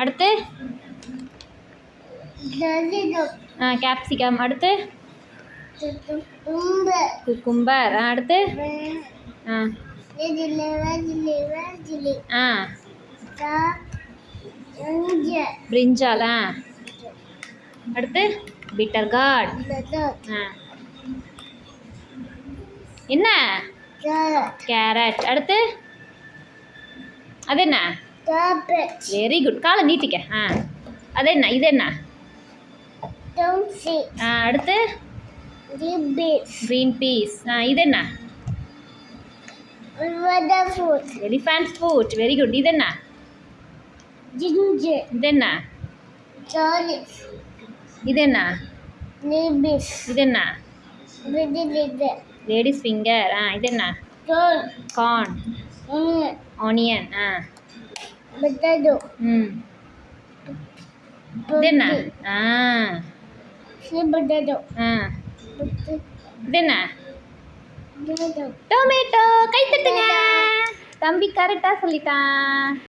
அடுத்து. ஆ கேப்சிகம் அடுத்து. குக்கும்பர். அடுத்து? ஆ. பிரிஞ்சால் ஆ. அடுத்து? Bitter gourd. ஆ. என்ன. கேரட் அடுத்து? அது என்ன. வெரி குட் காலை நீட்டிக்க. ஆ. அது என்ன இது என்ன. ஆ அடுத்து. க்ரீன் பீஸ் ஆ இது என்ன. எலிஃபண்ட் ஃபுட் வெரி குட் இது என்ன. இது என்ன. இது என்ன. இது என்ன லேடிஸ் ஃபிங்கர் ஆ இது என்ன. கார்ன். ஆனியன் ஆ. என்ன ஆ Sweet potato. ஆ Potato. இது என்ன Potato. டொமேட்டோ கை தட்டுங்க. தம்பி கரெக்டாக சொல்லிட்டான்.